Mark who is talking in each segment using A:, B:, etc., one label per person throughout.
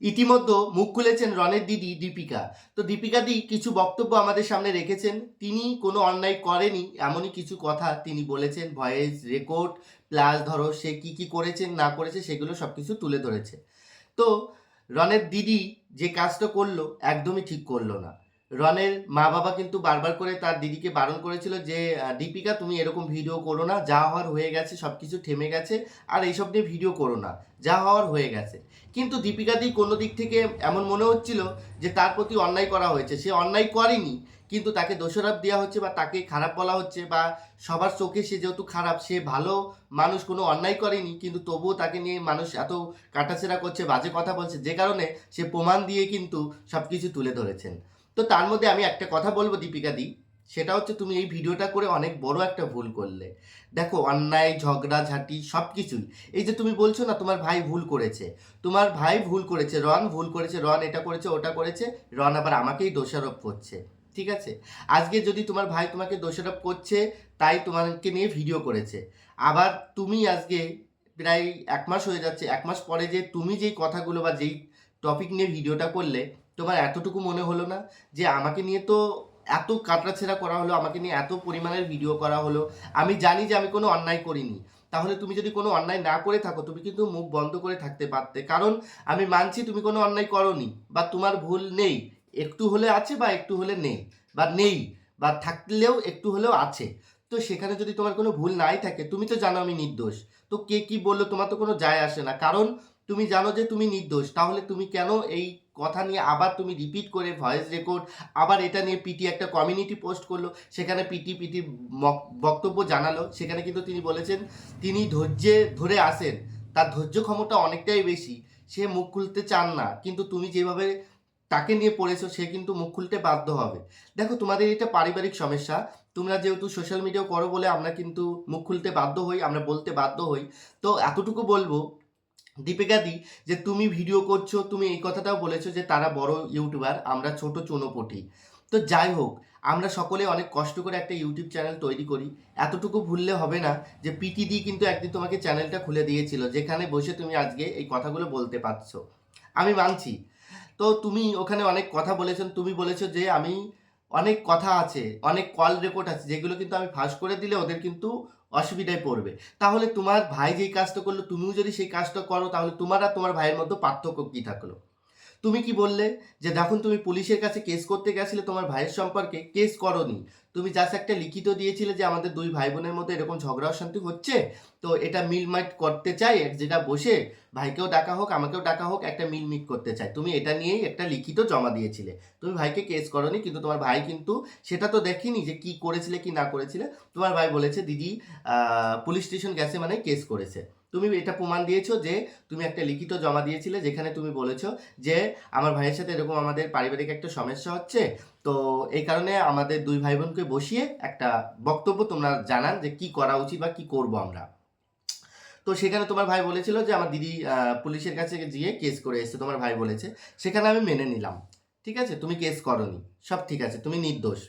A: ইতিমধ্যে মুখ খুলেছেন রনের দিদি দীপিকা। তো দীপিকা দি, কিছু বক্তব্য আমাদের সামনে রেখেছেন। তিনি কোনো অন্যায় করেনি, এমনই কিছু কথা তিনি বলেছেন। ভয়েস রেকর্ড, প্লাস ধরো সে কি কি করেছেন, না করেছে, সেগুলো সব কিছু তুলে ধরেছে। তো রনের দিদি যে কাজটা করল, একদমই ঠিক করল না। রনের মা বাবা কিন্তু বারবার করে তার দিদিকে বারণ করেছিল যে দীপিকা, তুমি এরকম ভিডিও করো না। যা হওয়ার হয়ে গেছে সব কিছু থেমে গেছে। আর এইসব নিয়ে ভিডিও করো না। যা হওয়ার হয়ে গেছে। কিন্তু দীপিকা দি কোনো দিক থেকে এমন মনে হচ্ছিল যে, তার প্রতি অন্যায় করা হয়েছে। সে অন্যায় করেনি, কিন্তু তাকে দোষারোপ দেওয়া হচ্ছে বা তাকে খারাপ বলা হচ্ছে বা সবার চোখে সে যেহেতু খারাপ, সে ভালো মানুষ, কোনো অন্যায় করেনি। কিন্তু তবুও তাকে নিয়ে মানুষ এত কাটাছেড়া করছে, বাজে কথা বলছে, যে কারণে সে প্রমাণ দিয়ে কিন্তু সব কিছু তুলে ধরেছেন। তো তার মধ্যে আমি একটা কথা বলব, দীপিকা দি। সেটা হচ্ছে তুমি এই ভিডিওটা করে অনেক বড় একটা ভুল করলে। দেখো, অন্যায়, ঝগড়া, ঝাঁটি সব কিছুই এই যে তুমি বলছো না, তোমার ভাই ভুল করেছে। তোমার ভাই ভুল করেছে, রন ভুল করেছে, রন এটা করেছে, ওটা করেছে, রন আবার আমাকেই দোষারোপ করছে, ঠিক আছে? আজকে যদি তোমার ভাই তোমাকে দোষারোপ করছে, তাই তোমাকে নিয়ে ভিডিও করেছে। আবার তুমি আজকে প্রায় এক মাস হয়ে যাচ্ছে, এক মাস পরে যে তুমি যেই কথাগুলো বা যেই টপিক নিয়ে ভিডিওটা করলে তোমার এতটুকু মনে হলো না যে আমাকে নিয়ে তো এত কাটরাছেড়া করা হলো, আমাকে নিয়ে এত পরিমাণের ভিডিও করা হলো। আমি জানি যে আমি কোনো অন্যায় করিনি। তাহলে তুমি যদি কোনো অন্যায় না করে থাকো, তুমি কিন্তু মুখ বন্ধ করে থাকতে পারতে। কারণ আমি মানছি তুমি কোনো অন্যায় করনি, বা তোমার ভুল নেই। একটু হলে আছে বা একটু হলে নেই, বা নেই, বা থাকলেও একটু হলেও আছে। তো সেখানে যদি তোমার কোনো ভুল নাই থাকে, তুমি তো জানো আমি নির্দোষ। তো কে কি বলল তোমার তো কোনো যায় আসে না। কারণ তুমি জানো যে তুমি নির্দোষ, তাহলে তুমি কেন এই কথা নিয়ে আবার তুমি রিপিট করে ভয়েস রেকর্ড আবার এটা নিয়ে পিটি একটা কমিউনিটি পোস্ট করল, সেখানে পিটি পিটি বক্তব্য জানালো, সেখানে কিন্তু তিনি বলেছেন, তিনি ধৈর্যে ধরে আসেন, তার ধৈর্য ক্ষমতা অনেকটাই বেশি, সে মুখ খুলতে চান না, কিন্তু তুমি যেভাবে তাকে নিয়ে পড়েছো, সে কিন্তু মুখ খুলতে বাধ্য হবে। দেখো, তোমাদের এটা পারিবারিক সমস্যা, তোমরা যেহেতু সোশ্যাল মিডিয়াও করো বলে আমরা কিন্তু মুখ খুলতে বাধ্য হই, আমরা বলতে বাধ্য হই, তো এতটুকু বলব দীপিকা দি, যে তুমি ভিডিও করছ, তুমি এই কথাটাও বলেছ যে তারা বড় ইউটিউবার আমরা ছোট চুনোপটি তো যাই হোক, আমরা সকলে অনেক কষ্ট করে একটা ইউটিউব চ্যানেল তৈরি করি। এতটুকু ভুললে হবে না যে পিটি দি কিন্তু একদিন তোমাকে চ্যানেলটা খুলে দিয়েছিল, যেখানে বসে তুমি আজকে এই কথাগুলো বলতে পারছ। আমি মানছি। তো তুমি ওখানে অনেক কথা বলেছেন, তুমি বলেছ যে আমি অনেক কথা আছে, অনেক কল রেকর্ড আছে, যেগুলো কিন্তু আমি ফাঁস করে দিলে ওদের কিন্তু অসুবিধায় পড়বে। তাহলে তোমার ভাই যেই কাজটা করল, তুমিও যদি সেই কাজটা করো, তাহলে তোমার আর তোমার ভাইয়ের মধ্যে পার্থক্য কী থাকল? তুমি কি বললে যে দেখুন তুমি পুলিশের কাছে কেস করতে গেছিলে, তোমার ভাইয়ের সম্পর্কে কেস করনি। তুমি জাস্ট একটা লিখিত দিয়েছিলে যে আমাদের দুই ভাই বোনের মধ্যে এরকম ঝগড়া অশান্তি হচ্ছে, তো এটা মিল মিলমাইট করতে চাই জায়গায় বসে ভাইকেও ডাকা হোক, আমাকেও ডাকা হোক, একটা মিলমিট করতে চাই। তুমি এটা নিয়েই একটা লিখিত জমা দিয়েছিলে। তুমি ভাইকে কেস করনি, কিন্তু তোমার ভাই কিন্তু সেটা তো দেখিনি যে কি করেছিলে কি না করেছিলে। তোমার ভাই বলেছে, দিদি পুলিশ স্টেশন গেছে মানে কেস করেছে। তুমি এটা প্রমাণ দিয়েছ যে তুমি একটা লিখিত জমা দিয়েছিলে যেখানে তুমি বলেছ যে আমার ভাইয়ের সাথে এরকম আমাদের পারিবারিক একটা সমস্যা হচ্ছে। তো এই কারণে আমাদের দুই ভাই বোনকে বসিয়ে একটা বক্তব্য তোমরা জানান যে কি করা উচিত বা কি করব আমরা। তো সেখানে তোমার ভাই বলেছিল যে আমার দিদি পুলিশের কাছে গিয়ে কেস করে এসেছে, তোমার ভাই বলেছে। সেখানে আমি মেনে নিলাম। ঠিক আছে? তুমি কেস করনি। সব ঠিক আছে, তুমি নির্দোষ।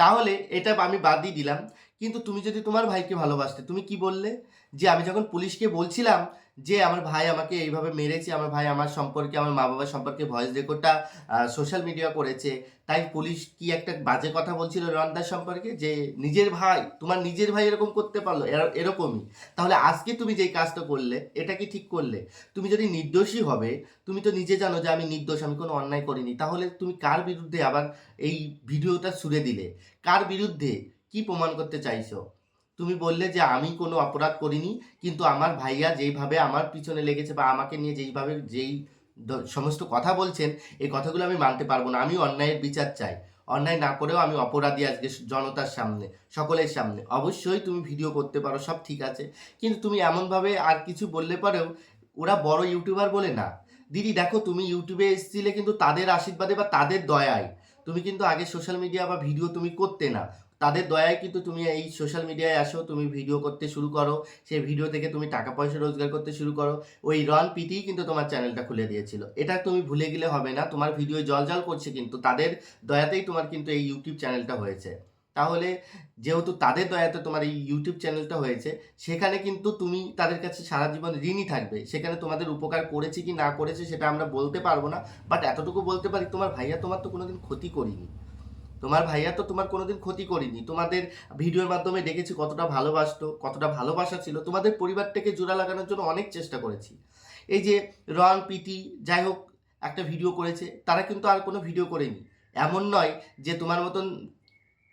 A: তাহলে এটা আমি বাদ দিয়ে দিলাম। কিন্তু তুমি যদি তোমার ভাইকে ভালোবাসতে, তুমি কি বললে? যে আমি যখন পুলিশকে বলছিলাম যে আমার ভাই আমাকে এইভাবে মেরেছে, আমার ভাই আমার সম্পর্কে, আমার মা বাবার সম্পর্কে ভয়েস রেকর্ডটা সোশ্যাল মিডিয়া করেছে, তাই পুলিশ কি একটা বাজে কথা বলছিল রনদার সম্পর্কে? যে নিজের ভাই, তোমার নিজের ভাই এরকম করতে পারল? এর- এরকমই। তাহলে আজকে তুমি যেই কাজটা করলে, এটা কি ঠিক করলে? তুমি যদি নির্দোষী হবে, তুমি তো নিজে জানো যে আমি নির্দোষ, আমি কোনো অন্যায় করিনি। তাহলে তুমি কার বিরুদ্ধে আবার এই ভিডিওটা ছুড়ে দিলে? কার বিরুদ্ধে? কি প্রমাণ করতে চাইছো? তুমি বললে যে আমি কোনো অপরাধ করিনি, কিন্তু আমার ভাইয়া যেইভাবে আমার পিছনে লেগেছে বা আমাকে নিয়ে যেইভাবে যেই সমস্ত কথা বলছেন, এই কথাগুলো আমি মানতে পারব না। আমি অন্যায়ের বিচার চাই। অন্যায় না করেও আমি অপরাধী আজকে জনতার সামনে, সকলের সামনে। অবশ্যই তুমি ভিডিও করতে পারো, সব ঠিক আছে। কিন্তু তুমি এমনভাবে আর কিছু বললে পরেও ওরা বড় ইউটিউবার বলে না। দিদি, দেখো তুমি ইউটিউবে এসেছিলে কিন্তু তাদের আশীর্বাদে বা তাদের দয়ায়। তুমি কিন্তু আগে সোশ্যাল মিডিয়া বা ভিডিও তুমি করতে না। তাদের দয়ায় কিন্তু তুমি এই সোশ্যাল মিডিয়ায় আসো, তুমি ভিডিও করতে শুরু করো, সেই ভিডিও থেকে তুমি টাকা পয়সা রোজগার করতে শুরু করো। ওই রন পিটিই কিন্তু তোমার চ্যানেলটা খুলে দিয়েছিল। এটা তুমি ভুলে গেলে হবে না, তোমার ভিডিও জল জল করছে কিন্তু, তাদের দয়াতেই তোমার কিন্তু এই ইউটিউব চ্যানেলটা হয়েছে। তাহলে যেহেতু তাদের দয়াতে তোমার এই ইউটিউব চ্যানেলটা হয়েছে, সেখানে কিন্তু তুমি তাদের কাছে সারা জীবন ঋণই থাকবে। সেখানে তোমাদের উপকার করেছে কি না করেছে সেটা আমরা বলতে পারব না বাট এতটুকু বলতে পারি, তোমার ভাইয়া তোমার তো কোনোদিন ক্ষতি করিনি। তোমার ভাইয়া তো তোমার কোনোদিন ক্ষতি করিনি। তোমাদের ভিডিওর মাধ্যমে দেখেছি কতটা ভালোবাসতো, কতটা ভালোবাসা ছিল। তোমাদের পরিবারটাকে জোড়া লাগানোর জন্য অনেক চেষ্টা করেছি। এই যে রন পিটি যাই হোক, একটা ভিডিও করেছে, তারা কিন্তু আর কোনো ভিডিও করেনি। এমন নয় যে তোমার মতন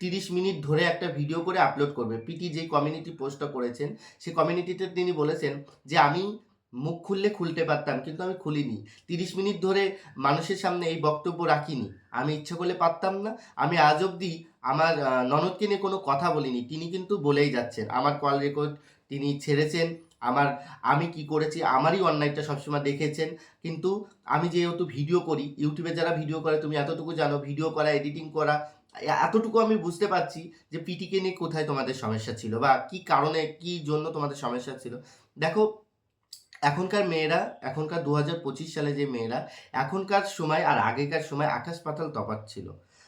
A: তিরিশ মিনিট ধরে একটা ভিডিও করে আপলোড করবে। পিটি যে কমিউনিটি পোস্টটা করেছেন সেই কমিউনিটিতে তিনি বলেছেন যে, আমি মুখ খুললে খুলতে পারতাম, কিন্তু আমি খুলিনি। তিরিশ মিনিট ধরে মানুষের সামনে এই বক্তব্য রাখিনি। আমি ইচ্ছা করলে পারতাম না। আমি আজ অবধি আমার ননদকে নিয়ে কোনো কথা বলিনি। তিনি কিন্তু বলেই যাচ্ছেন, আমার কল রেকর্ড তিনি ছেড়েছেন। আমার, আমি কি করেছি? আমারই অন্যায়টা সবসময় দেখেছেন। কিন্তু আমি যেহেতু ভিডিও করি ইউটিউবে যারা ভিডিও করে, তুমি এতটুকু জানো ভিডিও করা এডিটিং করা এতটুকু আমি বুঝতে পারছি যে পিটিকে নিয়ে কোথায় তোমাদের সমস্যা ছিল বা কি কারণে, কি জন্য তোমাদের সমস্যা ছিল। দেখো এখনকার মেয়েরা, এখনকার দু হাজার পঁচিশ সালে যে মেয়েরা, এখনকার সময় আর আগেকার সময় আকাশ পাতাল তফাৎ ছিল।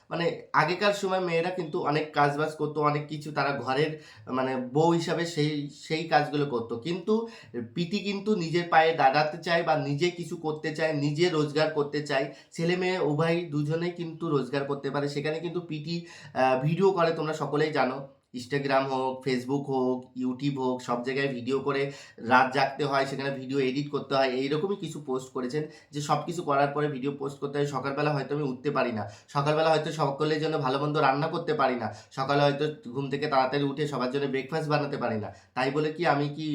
A: মানে আগেকার সময় মেয়েরা কিন্তু অনেক কাজ বাজ করতো, অনেক কিছু তারা ঘরের মানে বউ হিসাবে সেই সেই কাজগুলো করতো। কিন্তু পিটি কিন্তু নিজের পায়ে দাঁড়াতে চায় বা নিজে কিছু করতে চায়, নিজে রোজগার করতে চায়। ছেলে মেয়ে উভয় দুজনেই কিন্তু রোজগার করতে পারে। সেখানে কিন্তু পিটি ভিডিও করে তোমরা সকলেই জানো ইনস্টাগ্রাম হোক ফেসবুক হোক ইউটিউব হোক, সব জায়গায় ভিডিও করে রাত জাগতে হয়, সেখানে ভিডিও এডিট করতে হয়, এইরকমই কিছু পোস্ট করেছেন যে সব কিছু করার পরে ভিডিও পোস্ট করতে হয়। সকালবেলা হয়তো আমি উঠতে পারি না। সকালবেলা হয়তো সকলের জন্য ভালো মন্দ রান্না করতে পারি না। সকালে হয়তো ঘুম থেকে তাড়াতাড়ি উঠে সবার জন্য ব্রেকফাস্ট বানাতে পারি না। তাই বলে কি আমি কি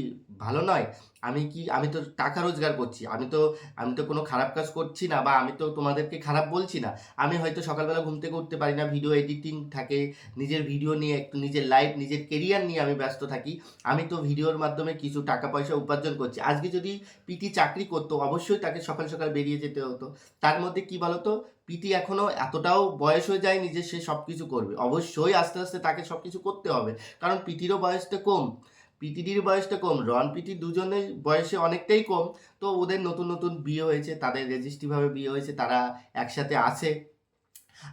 A: ভালো নয়? আমি কি, আমি তো টাকা রোজগার করছি, আমি তো আমি তো কোনো খারাপ কাজ করছি না বা আমি তো তোমাদেরকে খারাপ বলছি না। আমি হয়তো সকালবেলা ঘুম থেকে উঠতে পারি না ভিডিও এডিটিং থাকে, নিজের ভিডিও নিয়ে, একটু নিজের লাইফ নিজের কেরিয়ার নিয়ে আমি ব্যস্ত থাকি। আমি তো ভিডিওর মাধ্যমে কিছু টাকা পয়সা উপার্জন করছি। আজকে যদি পিটি চাকরি করতো, অবশ্যই তাকে সকাল সকাল বেরিয়ে যেতে হতো। তার মধ্যে কি বলতো? পিটি এখনও এতটাও বয়স হয়ে যায়নি যে সে সব কিছু করবে। অবশ্যই আস্তে আস্তে তাকে সব কিছু করতে হবে। কারণ পিটিরও বয়সটা কম। পিটিডির বয়সটা কম রন পিটি দুজনের বয়সে অনেকটাই কম। তো ওদের নতুন নতুন বিয়ে হয়েছে, তাদের রেজিস্ট্রিভাবে বিয়ে হয়েছে, তারা একসাথে আছে।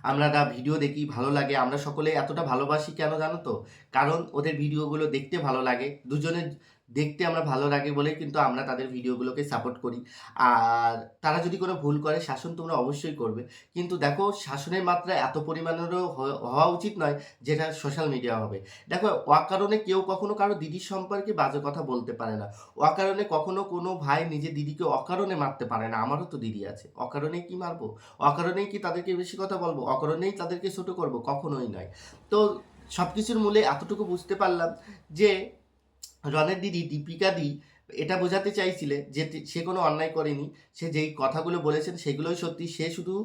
A: আমরা ভিডিও দেখি ভালো লাগে, আমরা সকলে এতটা ভালোবাসি কেন জানো তো? কারণ ওদের ভিডিওগুলো দেখতে ভালো লাগে। দুজনের দেখতে আমরা ভালো লাগে বলেই কিন্তু আমরা তাদের ভিডিওগুলোকে সাপোর্ট করি। আর তারা যদি কোনো ভুল করে, শাসন তোমরা অবশ্যই করবে। কিন্তু দেখো, শাসনের মাত্রা এত পরিমাণেরও হওয়া উচিত নয় যেটা সোশ্যাল মিডিয়া হবে। দেখো, অকারণে কেউ কখনো কারও দিদির সম্পর্কে বাজে কথা বলতে পারে না। অকারণে কখনো কোনো ভাই নিজের দিদিকে অকারণে মারতে পারে না। আমারও তো দিদি আছে। অকারণেই কি মারবো? অকারণেই কি তাদেরকে বেশি কথা বলব? অকারণেই তাদেরকে ছোট করব? কখনোই নয়। তো সব কিছুর মূলে এতটুকু বুঝতে পারলাম যে রনের দিদি দীপিকা দি এটা বোঝাতে চাইছিলে যে সে কোনো অন্যায় করেনি, সে যেই কথাগুলো বলেছেন সেগুলোই সত্যি, সে শুধু,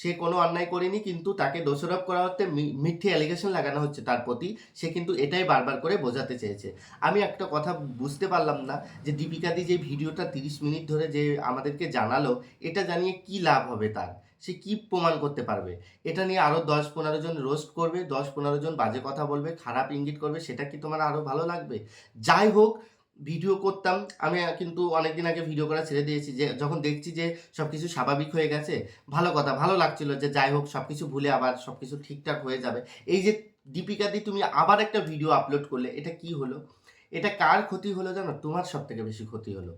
A: সে কোনো অন্যায় করেনি কিন্তু তাকে দোষারোপ করা হচ্ছে মিথ্যে অ্যালিগেশন লাগানো হচ্ছে তার প্রতি, সে কিন্তু এটাই বারবার করে বোঝাতে চেয়েছে। আমি একটা কথা বুঝতে পারলাম না যে দীপিকা দি যে ভিডিওটা তিরিশ মিনিট ধরে যে আমাদেরকে জানালো, এটা জানিয়ে কি লাভ হবে তার? সে কি প্রমাণ করতে পারবে? এটা নিয়ে আরও দশ পনেরো জন রোস্ট করবে, দশ পনেরো জন বাজে কথা বলবে, খারাপ ইঙ্গিত করবে, সেটা কি তোমার আরও ভালো লাগবে? যাই হোক ভিডিও করতাম। আমি কিন্তু অনেকদিন আগে ভিডিও করা ছেড়ে দিয়েছি যে, যখন দেখছি যে সব কিছু স্বাভাবিক হয়ে গেছে, ভালো কথা, ভালো লাগছিল যে যাই হোক সব কিছু ভুলে আবার সব কিছু ঠিকঠাক হয়ে যাবে। এই যে দীপিকা দি, তুমি আবার একটা ভিডিও আপলোড করলে, এটা কি হলো? এটা কার ক্ষতি হলো জানো? তোমার সব থেকে বেশি ক্ষতি হলো।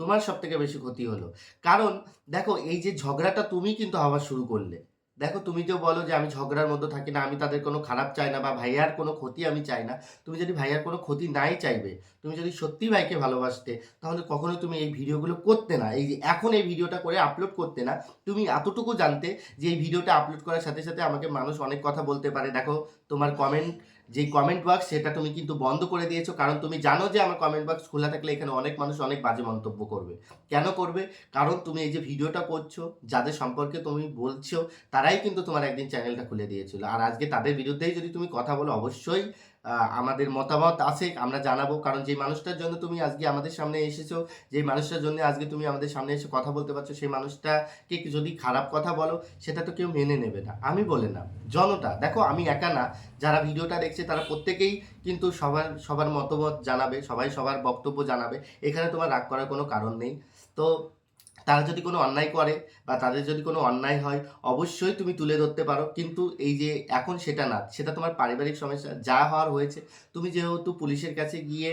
A: তোমার সব থেকে বেশি ক্ষতি হলো। কারণ দেখো, এই যে ঝগড়াটা তুমি কিন্তু আবার শুরু করলে। দেখো, তুমি যে বলো যে আমি ঝগড়ার মধ্যে থাকি না, আমি তাদের কোনো খারাপ চাই না বা ভাইয়ার কোনো ক্ষতি আমি চাই না, তুমি যদি ভাইয়ার কোনো ক্ষতি নাই চাইবে, তুমি যদি সত্যি ভাইকে ভালোবাসতে, তাহলে কখনো তুমি এই ভিডিওগুলো করতে না। এই যে এখন এই ভিডিওটা করে আপলোড করতে না, তুমি এতটুকু জানতে যে এই ভিডিওটা আপলোড করার সাথে সাথে আমাকে মানুষ অনেক কথা বলতে পারে। দেখো, তোমার কমেন্ট যেই কমেন্ট বক্স সেটা তুমি কিন্তু বন্ধ করে দিয়েছ, কারণ তুমি জানো যে আমার কমেন্ট বক্স খোলা থাকলে এখানে অনেক মানুষ অনেক বাজে মন্তব্য করবে। কেন করবে? কারণ তুমি এই যে ভিডিওটা করছ, যাদের সম্পর্কে তুমি বলছো তারাই কিন্তু তোমার একদিন চ্যানেলটা খুলে দিয়েছিল। আর আজকে তাদের বিরুদ্ধেই যদি তুমি কথা বলো, অবশ্যই আমাদের মতামত আছে, আমরা জানাব। কারণ যে মানুষটার জন্য তুমি আজকে আমাদের সামনে এসেছ যে মানুষটার জন্য আজকে তুমি আমাদের সামনে এসে কথা বলতে পারছ, সেই মানুষটাকে যদি খারাপ কথা বলো, সেটা তো কেউ মেনে নেবে না। আমি বলে না, জনতা। দেখো, আমি একা না। যারা ভিডিওটা দেখছে, তারা প্রত্যেকেই কিন্তু সবার সবার মতামত জানাবে, সবাই সবার বক্তব্য জানাবে। এখানে তোমার রাগ করার কোনো কারণ নেই। তো তারা যদি কোনো অন্যায় করে বা তাদের যদি কোনো অন্যায় হয়, অবশ্যই তুমি তুলে ধরতে পারো। কিন্তু এই যে এখন সেটা না, সেটা তোমার পারিবারিক সমস্যা, যা হওয়ার হয়েছে, তুমি যেহেতু পুলিশের কাছে গিয়ে,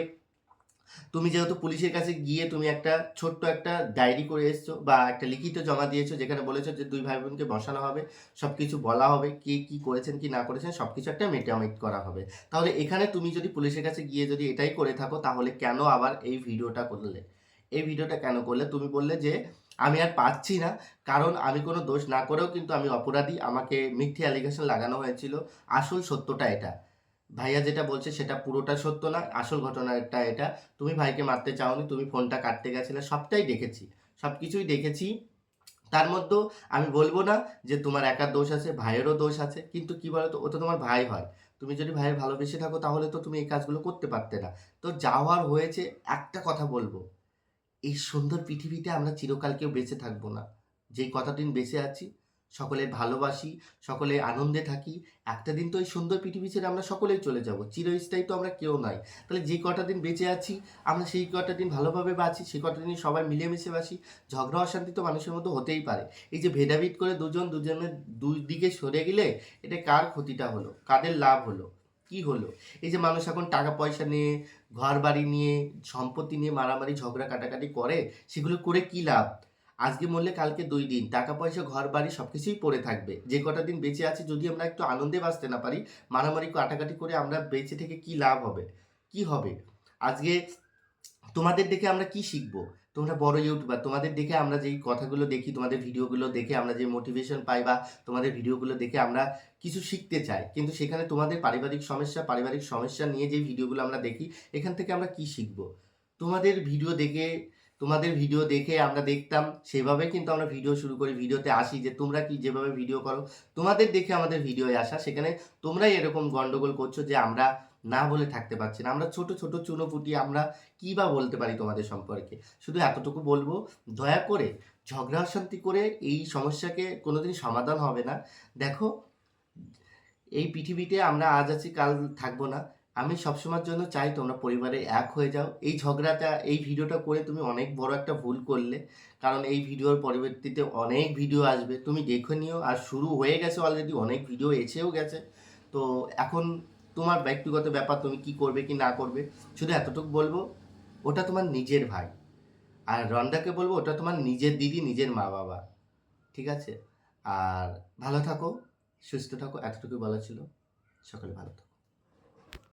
A: তুমি যেহেতু পুলিশের কাছে গিয়ে তুমি একটা ছোট্ট একটা ডায়েরি করে এসছো বা একটা লিখিত জমা দিয়েছ যেখানে বলেছ যে দুই ভাই বোনকে বসানো হবে সব কিছু বলা হবে, কে কি করেছেন, কি না করেছেন সব কিছু একটা মেটামিট করা হবে। তাহলে এখানে তুমি যদি পুলিশের কাছে গিয়ে যদি এটাই করে থাকো, তাহলে কেন আবার এই ভিডিওটা করলে? এই ভিডিওটা কেন করলে? তুমি বললে যে আমি আর পাচ্ছি না। কারণ আমি কোনো দোষ না করেও কিন্তু আমি অপরাধী। আমাকে মিথ্যে অ্যালিগেশন লাগানো হয়েছিল। আসল সত্যটা এটা। ভাইয়া যেটা বলছে সেটা পুরোটা সত্য না, আসল ঘটনাটা এটা। তুমি ভাইকে মারতে চাওনি, তুমি ফোনটা কাটতে গেছিলে, সবটাই দেখেছি। সব কিছুই দেখেছি। তার মধ্যেও আমি বলব না যে তোমার একার দোষ আছে, ভাইয়েরও দোষ আছে। কিন্তু কি বলতো, ও তো তোমার ভাই হয়। তুমি যদি ভাইয়ের ভালোবেসে থাকো, তাহলে তো তুমি এই কাজগুলো করতে পারতে না। তো যাওয়ার হয়েছে, একটা কথা বলব। এই সুন্দর পৃথিবীতে আমরা চিরকাল কেউ বেঁচে থাকব না। যেই কতদিন বেঁচে আছি, সকলে ভালোবাসি, সকলে আনন্দে থাকি, একটা দিন তো এই সুন্দর পৃথিবী ছেড়ে আমরা সকলেই চলে যাব। চিরস্থায়ী তো আমরা কেউ নাই। তাহলে যে কটা দিন বেঁচে আছি, আমরা সেই কটা দিন ভালোভাবে বাঁচি, সেই কটা দিন সবাই মিলেমিশে বাসি ঝগড়া, অশান্তি তো মানুষের মতো হতেই পারে। এই যে ভেদাভেদ করে দুজন দুজনের দুই দিকে সরে গেলে, এটা কার ক্ষতিটা হলো? কাদের লাভ হলো? কি হলো? এই যে মানুষ এখন টাকা পয়সা নিয়ে ঘর বাড়ি নিয়ে, সম্পত্তি নিয়ে মারামারি, ঝগড়া, কাটাকাটি করে, সেগুলো করে কি লাভ? আজকে মরলে কালকে দুই দিন। টাকা পয়সা ঘর বাড়ি সব কিছুই পড়ে থাকবে। যে কটা দিন বেঁচে আছি যদি আমরা একটু আনন্দে বাঁচতে না পারি, মারামারি, কাটাকাটি করে আমরা বেঁচে থেকে কি লাভ হবে? কি হবে? আজকে তোমাদের দেখে আমরা কি শিখব? তোমরা বড় ইউটিউবার তোমাদের দেখে আমরা যেই কথাগুলো দেখি, তোমাদের ভিডিওগুলো দেখে আমরা যে মোটিভেশন পাই বা তোমাদের ভিডিওগুলো দেখে আমরা কিছু শিখতে চাই। কিন্তু সেখানে তোমাদের পারিবারিক সমস্যা পারিবারিক সমস্যা নিয়ে যে ভিডিওগুলো আমরা দেখি, এখান থেকে আমরা কি শিখব? তোমাদের ভিডিও দেখে তোমাদের ভিডিও দেখে আমরা দেখতাম, সেভাবে কিন্তু আমরা ভিডিও শুরু করি ভিডিওতে আসি যে তোমরা কি যেভাবে ভিডিও করো। তোমাদের দেখে আমাদের ভিডিওয়ে আসা, সেখানে তোমরাই এরকম গন্ডগোল করছ যে আমরা না বলে থাকতে পারছি না। আমরা ছোট ছোট চুনোপুটি আমরা কী বা বলতে পারি তোমাদের সম্পর্কে? শুধু এতটুকু বলব, দয়া করে ঝগড়া অশান্তি করে এই সমস্যাকে কোনোদিন সমাধান হবে না। দেখো, এই পৃথিবীতে আমরা আজ আছি, কাল থাকব না। আমি সবসময়ের জন্য চাই তোমরা পরিবারে এক হয়ে যাও। এই ঝগড়াটা, এই ভিডিওটা করে তুমি অনেক বড় একটা ভুল করলে। কারণ এই ভিডিওর পরবর্তীতে অনেক ভিডিও আসবে। তুমি দেখে নিও। আর শুরু হয়ে গেছে অলরেডি অনেক ভিডিও, এসেও গেছে। তো এখন তোমার ব্যক্তিগত ব্যাপার, তুমি কি করবে কি না করবে, শুধু এতটুকু বলব, ওটা তোমার নিজের ভাই। আর রন্ডাকে বলব, ওটা তোমার নিজের দিদি, নিজের মা বাবা। ঠিক আছে? আর ভালো থাকো, সুস্থ থাকো এতটুকু বলা ছিল। সকলে ভালো থাকো।